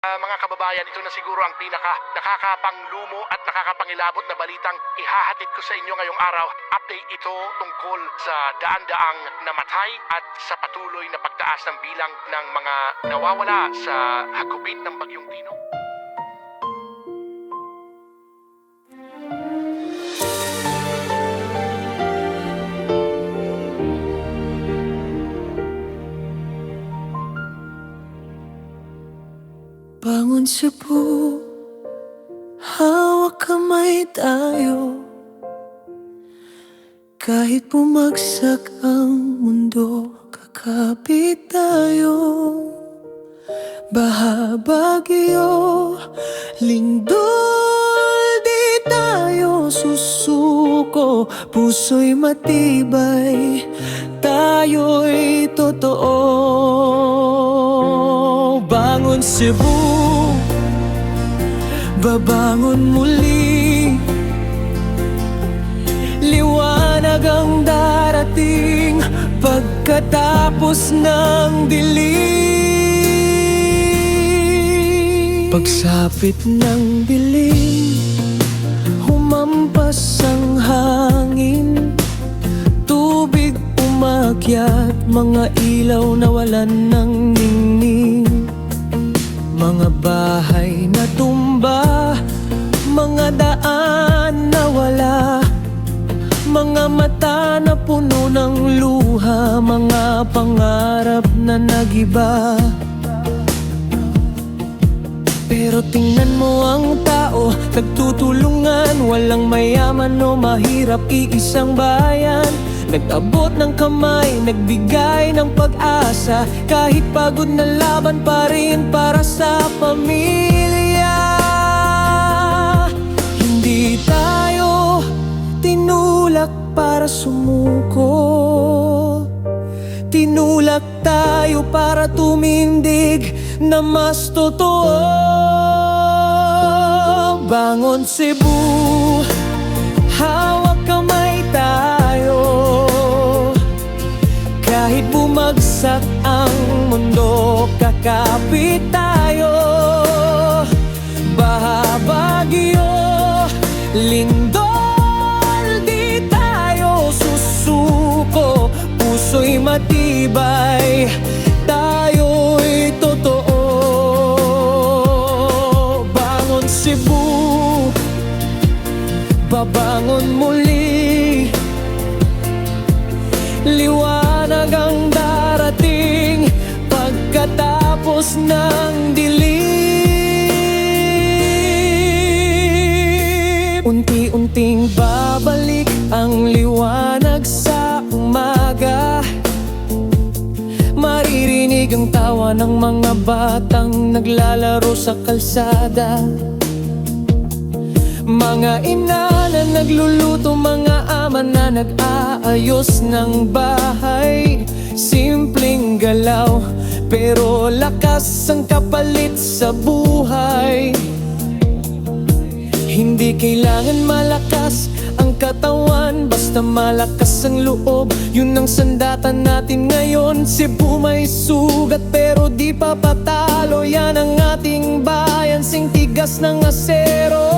Ah, mga kababayan, ito na siguro ang pinaka nakakapanglumo at nakakapangilabot na balitang ihahatid ko sa inyo ngayong araw. Update ito tungkol sa daan-daang namatay at sa patuloy na pagtaas ng bilang ng mga nawawala sa hagupit ng Bagyong Tino. Bangon Cebu, hawak kamay tayo. Kahit bumagsak ang mundo, kakapit tayo. Baha, bagyo, susuko Puso'y matibay, tayo'y totoo. Bangon Cebu, babangon muli. Liwanag ang darating pagkatapos ng dilim. Pagsapit ng dilim, umakyat, mga ilaw na walan ng ningning. Mga bahay na tumba, mga daan na wala. Mga mata na puno ng luha, mga pangarap na nagiba. Pero tingnan mo ang tao, nagtutulungan Walang mayaman o mahirap, iisang bayan Nag-abot ng kamay, nagbigay ng pag-asa. Kahit pagod na laban pa rin para sa pamilya. Hindi tayo tinulak para sumuko. Tinulak tayo para tumindig na mas totoo. Bangon Cebu, bumagsak ang mundo, kakapit tayo. Baha, lindol, di tayo susuko. Puso'y matibay, tayo'y totoo. Bangon Cebu, babangon muli. Liwanag pagkatapos ng dilim. Unti-unting babalik ang liwanag sa umaga. Maririnig ang tawa ng mga batang naglalaro sa kalsada. Mga ina na nagluluto, mga ama na nag-aayos ng bahay Simpleng galaw, pero lakas ang kapalit sa buhay. Hindi kailangan malakas ang katawan Basta malakas ang loob. Yun ang sandatan natin ngayon. Cebu may sugat pero di pa patalo Yan ang ating bayan Sing tigas ng asero.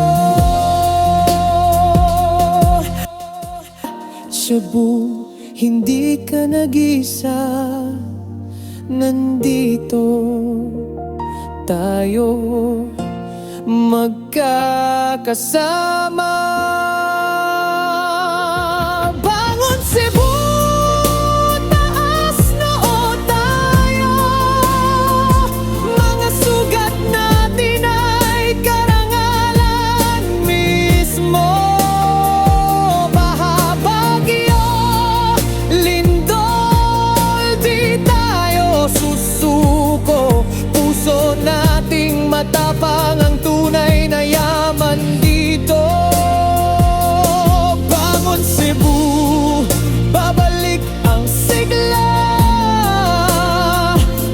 Cebu, hindi ka nag-isa Nandito tayo magkakasama matapang ang tunay na yaman dito. Bangon Cebu, babalik ang sigla.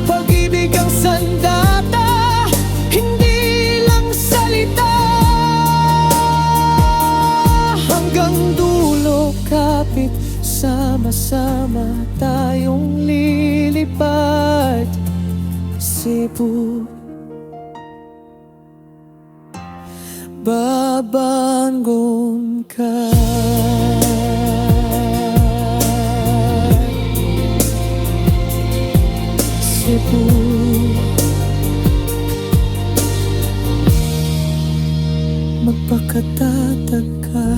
Pag-ibig ang sandata, hindi lang salita. Hanggang dulo kapit, sama-sama tayong lilipad Cebu magbabangon ka. Cebu. Magpakatatag ka